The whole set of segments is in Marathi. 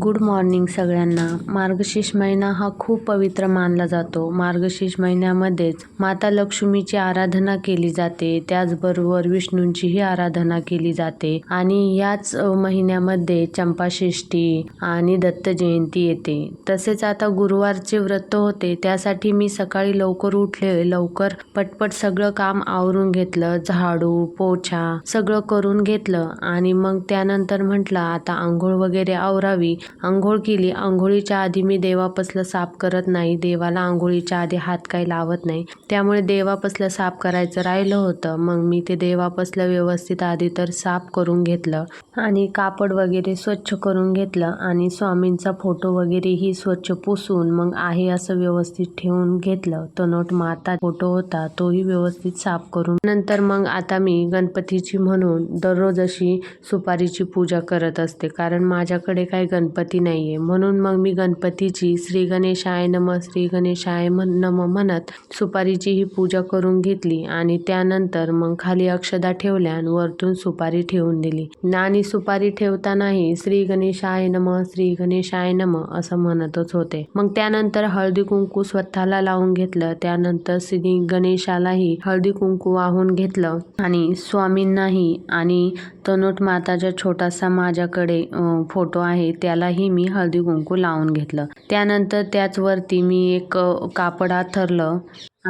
गुड मॉर्निंग सगळ्यांना. मार्गशीर्ष महिना हा खूप पवित्र मानला जातो. मार्गशीर्ष महिन्यामध्येच माता लक्ष्मीची आराधना केली जाते. त्याचबरोबर विष्णूंचीही आराधना केली जाते. आणि याच महिन्यामध्ये चंपाषष्ठी आणि दत्त जयंती येते. तसेच आता गुरुवारचे व्रत होते. त्यासाठी मी सकाळी लवकर उठले लवकर पटपट सगळं काम आवरून घेतलं. झाडू पोछा सगळं करून घेतलं. आणि मग त्यानंतर म्हटलं आता आंघोळ वगैरे आवरावी. आंघोळ केली. आंघोळीच्या आधी मी देवापसलं साफ करत नाही. देवाला आंघोळीच्या आधी हात काही लावत नाही. त्यामुळे देवापसलं साफ करायचं राहिलं होतं. मग मी ते देवापसलं व्यवस्थित आधी तर साफ करून घेतलं आणि कापड वगैरे स्वच्छ करून घेतलं आणि स्वामींचा फोटो वगैरेही स्वच्छ पुसून मग आहे असं व्यवस्थित ठेवून घेतलं. तनोट माता फोटो होता तोही व्यवस्थित साफ करून. नंतर मग आता मी गणपतीची म्हणून दररोज अशी सुपारीची पूजा करत असते. कारण माझ्याकडे काही गणपती नाही आहे म्हणून मग मी गणपतीची श्री गणेशाय नम श्री गणेशाय म्हण- नम म्हणत सुपारीची ही पूजा करून घेतली आणि त्यानंतर मग खाली अक्षदा ठेवल्या आणि वरतून सुपारी ठेवून दिली. आणि सुपारी ठेवतानाही श्री गणेशाय नम श्री गणेशाय नम असं म्हणतच होते. मग त्यानंतर हळदी कुंकू स्वतःला लावून घेतलं. त्यानंतर श्री गणेशालाही हळदी कुंकू वाहून घेतलं आणि स्वामींनाही आणि तनोट माताचा छोटासा माझ्याकडे फोटो आहे त्याला त्यालाही मी हळदी कुंकू लावून घेतलं. त्यानंतर त्याचवरती मी एक कापड आथरलं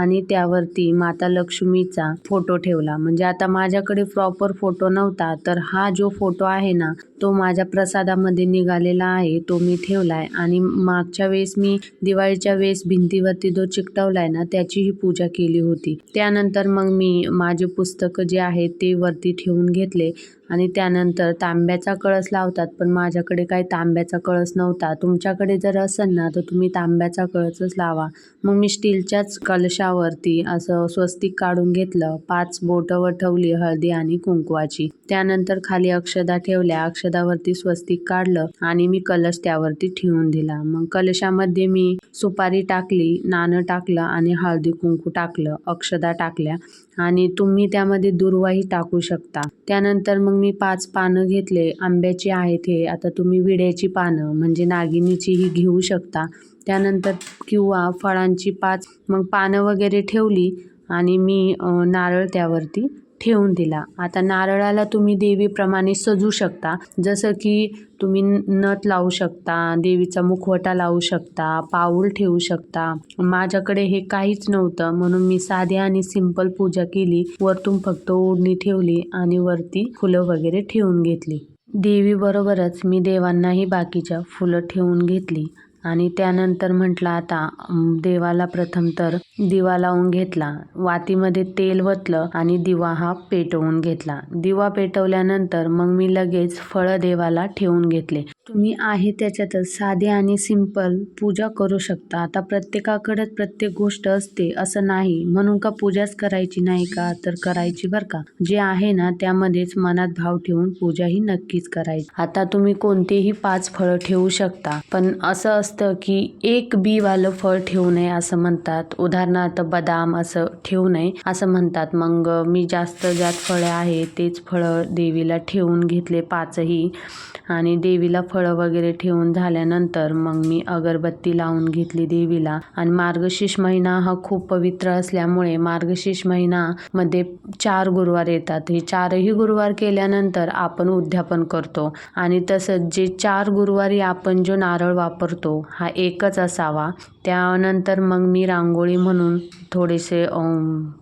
आणि त्यावरती माता लक्ष्मीचा फोटो ठेवला. म्हणजे आता माझ्याकडे प्रॉपर फोटो नव्हता तर हा जो फोटो आहे ना तो माझ्या प्रसादामध्ये निघालेला आहे तो मी ठेवलाय. आणि मागच्या वेळेस मी दिवाळीच्या वेळेस भिंतीवरती जो चिकटवलाय ना त्याचीही पूजा केली होती. त्यानंतर मग मी माझे पुस्तकं जे आहेत ते वरती ठेवून घेतले. आणि त्यानंतर तांब्याचा कळस लावतात पण माझ्याकडे काही तांब्याचा कळस नव्हता. तुमच्याकडे जर असेल ना तर तुम्ही तांब्याचा कळसच लावा. मग मी स्टीलच्याच कलशावरती असं स्वस्तिक काढून घेतलं. पाच बोटं वठवली हळदी आणि कुंकवाची. त्यानंतर खाली अक्षदा ठेवल्या. अक्षदावरती स्वस्तिक काढलं आणि मी कलश त्यावरती ठेवून दिला. मग कलशामध्ये मी सुपारी टाकली नाणं टाकलं आणि हळदी कुंकू टाकलं अक्षदा टाकल्या आणि तुम्ही त्यामध्ये दुर्वाही टाकू शकता. त्यानंतर मग मी पाच पानं घेतले आंब्याची आहेत हे आता तुम्ही विड्याची पानं म्हणजे नागिनीचीही घेऊ शकता. त्यानंतर किंवा फळांची पाच मग पानं वगैरे ठेवली आणि मी नारळ त्यावरती ठेवून दिला. आता नारळाला तुम्ही देवीप्रमाणे सजू शकता. जसं की तुम्ही नथ लावू शकता देवीचा मुखवटा लावू शकता पाऊल ठेवू शकता. माझ्याकडे हे काहीच नव्हतं म्हणून मी साधी आणि सिंपल पूजा केली. वरतून फक्त ओढणी ठेवली आणि वरती फुलं वगैरे ठेवून घेतली. देवीबरोबरच मी देवांनाही बाकीच्या फुलं ठेवून घेतली. आणि त्यानंतर म्हटलं आता देवाला प्रथम तर दिवा लावून घेतला. वातीमध्ये तेल वतलं आणि दिवा हा पेटवून घेतला. दिवा पेटवल्यानंतर मग मी लगेच फळं देवाला ठेवून घेतले. तुम्ही आहे त्याच्यातच साधे आणि सिंपल पूजा करू शकता. आता प्रत्येकाकडेच प्रत्येक गोष्ट असते असं नाही. म्हणून का पूजाच करायची नाही का? तर करायची बरं का? जे आहे ना त्यामध्येच मनात भाव ठेवून पूजा ही नक्कीच करायची. आता तुम्ही कोणतेही पाच फळं ठेवू शकता. पण असं असतं की एक बी वालं फळ ठेवू नये असं म्हणतात. उदाहरणार्थ बदाम असं ठेवू नये असं म्हणतात. मग मी जास्त ज्यात फळे आहे तेच फळं देवीला ठेवून घेतले पाचही. आणि देवीला फळं वगैरे ठेवून झाल्यानंतर मग मी अगरबत्ती लावून घेतली देवीला. आणि मार्गशीर्ष महिना हा खूप पवित्र असल्यामुळे मार्गशीर्ष महिनामध्ये चार गुरुवार येतात. हे चारही गुरुवार केल्यानंतर आपण उद्यापन करतो. आणि तसंच जे चार गुरुवारी आपण जो नारळ वापरतो हा एकच असावा. त्यानंतर मग मी रांगोळी म्हणून थोडेसे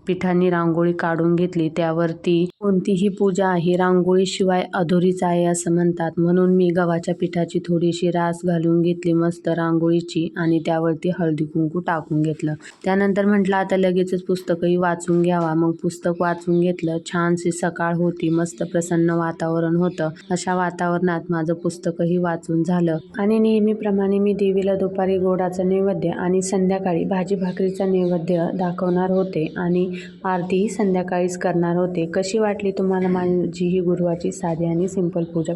पिठांनी रांगोळी काढून घेतली. त्यावरती कोणतीही पूजा ही रांगोळीशिवाय अधुरीच आहे असं म्हणतात. म्हणून मी गव्हाच्या पिठाची थोडीशी रास घालून घेतली मस्त रांगोळीची आणि त्यावरती हळदी कुंकू टाकून घेतलं. त्यानंतर म्हटलं आता लगेचच पुस्तकही वाचून घ्यावा. मग पुस्तक वाचून घेतलं. छानशी सकाळ होती. मस्त प्रसन्न वातावरण होतं. अशा वातावरणात माझं पुस्तकही वाचून झालं. आणि नेहमीप्रमाणे मी देवीला दुपारी गोडाचं नैवेद्य आणि संध्याकाळी भाजी भाकरीचा नैवेद्य दाखवणार होते आणि आरतीही संध्याकाळीच करणार होते. कशी वाटली तुम्हाला माझी ही गुरुवारची साधी आणि सिंपल पूजा?